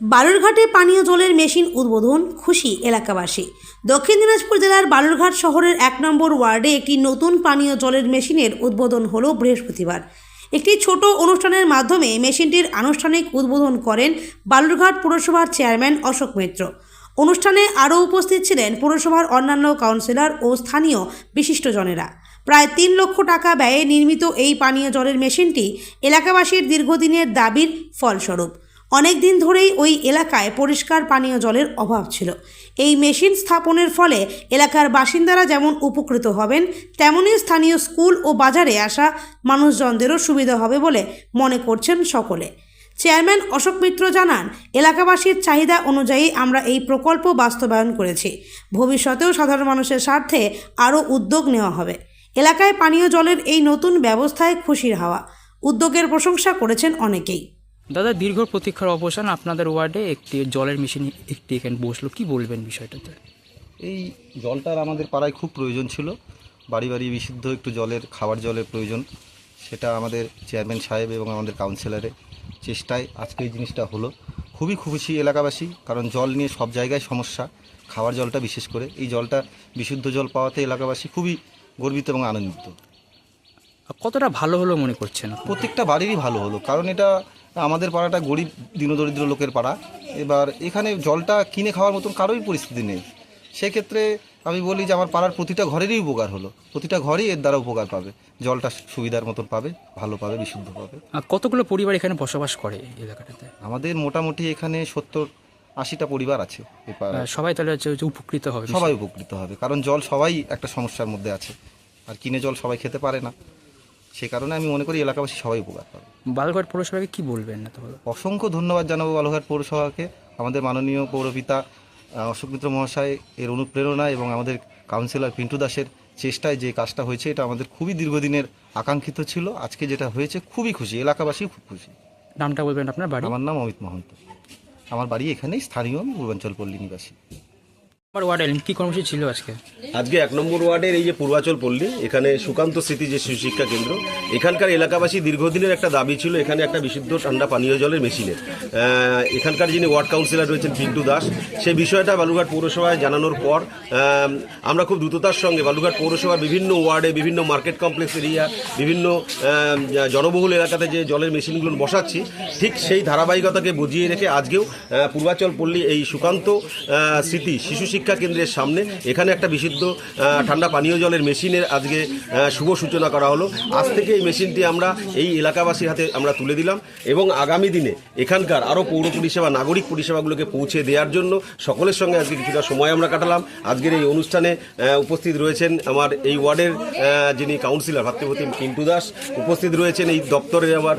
বালুরঘাটে পানীয় জলের মেশিন উদ্বোধন খুশি এলাকাবাসী। দক্ষিণ দিনাজপুর জেলার বালুরঘাট শহরের এক নম্বর ওয়ার্ডে একটি নতুন পানীয় জলের মেশিনের উদ্বোধন হলো বৃহস্পতিবার। একটি ছোট অনুষ্ঠানের মাধ্যমে মেশিনটির আনুষ্ঠানিক উদ্বোধন করেন বালুরঘাট পুরসভার চেয়ারম্যান অশোক মিত্র। অনুষ্ঠানে আরও উপস্থিত ছিলেন পুরসভার অন্যান্য কাউন্সিলর ও স্থানীয় বিশিষ্টজনেরা। প্রায় তিন লক্ষ টাকা ব্যয়ে নির্মিত এই পানীয় জলের মেশিনটি এলাকাবাসীর দীর্ঘদিনের দাবির ফলস্বরূপ। অনেক দিন ধরেই ওই এলাকায় পরিষ্কার পানীয় জলের অভাব ছিল। এই মেশিন স্থাপনের ফলে এলাকার বাসিন্দারা যেমন উপকৃত হবেন, তেমনি স্থানীয় স্কুল ও বাজারে আসা মানুষজনদেরও সুবিধা হবে বলে মনে করছেন সকলে। চেয়ারম্যান অশোক মিত্র জানান, এলাকাবাসীর চাহিদা অনুযায়ী আমরা এই প্রকল্প বাস্তবায়ন করেছি। ভবিষ্যতেও সাধারণ মানুষের স্বার্থে আরও উদ্যোগ নেওয়া হবে। এলাকায় পানীয় জলের এই নতুন ব্যবস্থায় খুশির হাওয়া। উদ্যোগের প্রশংসা করেছেন অনেকেই। দাদা দীর্ঘ প্রতীক্ষার অবসান আপনাদের ওয়ার্ডে একটি জলের মেশিন একটি এখানে বসল। কি বলবেন বিষয়টাতে? এই জলটার আমাদের পাড়ায় খুব প্রয়োজন ছিল। বাড়ি বাড়ি বিশুদ্ধ একটু জলের খাবার জলের প্রয়োজন। সেটা আমাদের চেয়ারম্যান সাহেব এবং আমাদের কাউন্সিলরের চেষ্টায় আজকে এই জিনিসটা হলো। খুবই খুশি এলাকাবাসী কারণ জল নিয়ে সব জায়গায় সমস্যা। খাবার জলটা বিশেষ করে। এই জলটা বিশুদ্ধ জল পাওয়াতে এলাকাবাসী খুবই গর্বিত এবং আনন্দিত। কতটা ভালো হলো মনে করছেন প্রত্যেকটা বাড়িরই ভালো হলো কারণ এটা আমাদের পাড়াটা গরিব দীনদরিদ্র লোকের পাড়া। এবার এখানে জলটা কিনে খাওয়ার মতন কারোই পরিস্থিতি নেই। সেক্ষেত্রে আমি বলি যে আমার পাড়ার প্রতিটা ঘরেরই উপকার হলো। প্রতিটা ঘরই এর দ্বারা উপকার পাবে। জলটা সুবিধার মতন পাবে ভালো পাবে বিশুদ্ধ পাবে। আর কতগুলো পরিবার এখানে বসবাস করে এলাকাটাতে? আমাদের মোটামুটি এখানে সত্তর আশিটা পরিবার আছে। সবাই তাহলে হচ্ছে উপকৃত হবে সবাই উপকৃত হবে। কারণ জল সবাই একটা সমস্যার মধ্যে আছে। আর কিনে জল সবাই খেতে পারে না। সে কারণে আমি মনে করি এলাকাবাসী সবাই উপকার পাবে। বালঘাট পৌরসভাকে কি বলবেন না তাহলে অসংখ্য ধন্যবাদ জানাব বালুঘাট পৌরসভাকে। আমাদের মাননীয় পৌরপিতা অশোক মিত্র মহাশয় এর অনুপ্রেরণা এবং আমাদের কাউন্সিলর পিন্টু দাসের চেষ্টায় যে কাজটা হয়েছে এটা আমাদের খুবই দীর্ঘদিনের আকাঙ্ক্ষিত ছিল। আজকে যেটা হয়েছে খুবই খুশি। এলাকাবাসী খুব খুশি। নামটা বলবেন আপনার বাড়ি? আমার নাম অমিত মহন্ত। আমার বাড়ি এখানেই স্থানীয় আমি পূর্বাঞ্চল পল্লী নিবাসী। আমার ওয়ার্ডে কি কর্মসূচি ছিল আজকে? আজকে এক নম্বর ওয়ার্ডের এই যে পূর্বাচল পল্লী, এখানে সুকান্ত স্মৃতি যে শিশু শিক্ষা কেন্দ্র, এখানকার এলাকাবাসী দীর্ঘদিনের একটা দাবি ছিল, এখানে একটা বিশুদ্ধ ঠান্ডা পানীয় জলের মেশিনের। এখানকার যিনি ওয়ার্ড কাউন্সিলর রয়েছেন পিন্টু দাস সেই বিষয়টা বালুঘাট পৌরসভায় জানানোর পর আমরা খুব দ্রুততার সঙ্গে বালুঘাট পৌরসভার বিভিন্ন ওয়ার্ডে, বিভিন্ন মার্কেট কমপ্লেক্স এরিয়া, বিভিন্ন জনবহুল এলাকাতে যে জলের মেশিনগুলো বসাচ্ছি, ঠিক সেই ধারাবাহিকতাকে বুঝিয়ে রেখে আজকেও পূর্বাচল পল্লী এই সুকান্ত স্মৃতি শিশু শিক্ষা কেন্দ্রের সামনে এখানে একটা বিশুদ্ধ আহ, ঠান্ডা পানীয় জলের মেশিনের আজকে শুভ সূচনা করা হলো। আজ থেকে এই মেশিনটি আমরা এই এলাকাবাসীর হাতে আমরা তুলে দিলাম এবং আগামী দিনে এখানকার আরও পৌর পরিষেবা নাগরিক পরিষেবাগুলোকে পৌঁছে দেওয়ার জন্য সকলের সঙ্গে আজকে কিছুটা সময় আমরা কাটালাম। আজকের এই অনুষ্ঠানে উপস্থিত রয়েছেন আমার এই ওয়ার্ডের যিনি কাউন্সিলর ভাতৃপতি পিন্টু দাস উপস্থিত রয়েছেন এই দপ্তরের আমার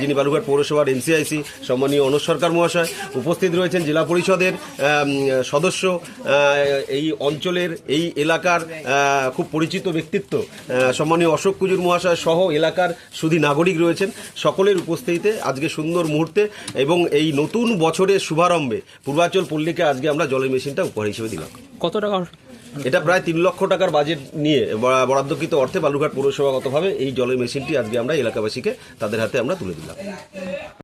যিনি বালুঘাট পৌরসভার এনসিআইসি সম্মানীয় অনুজ সরকার মহাশয় উপস্থিত রয়েছেন জেলা পরিষদের সদস্য এই অঞ্চলের এই এলাকার খুব পরিচিত ব্যক্তিত্ব সম্মানীয় অশোক কুজুর মহাশয় সহ এলাকার শুধু নাগরিক রয়েছেন। সকলের উপস্থিতিতে আজকে সুন্দর মুহূর্তে এবং এই নতুন বছরের শুভারম্ভে পূর্বাচল পল্লীকে আজকে আমরা জলের মেশিনটা উপহার হিসেবে দিলাম। কত টাকা? এটা প্রায় তিন লক্ষ টাকার বাজেট নিয়ে বরাদ্দকৃত অর্থে বালুঘাট পৌরসভাগতভাবে এই জলের মেশিনটি আজকে আমরা এলাকাবাসীকে তাদের হাতে আমরা তুলে দিলাম।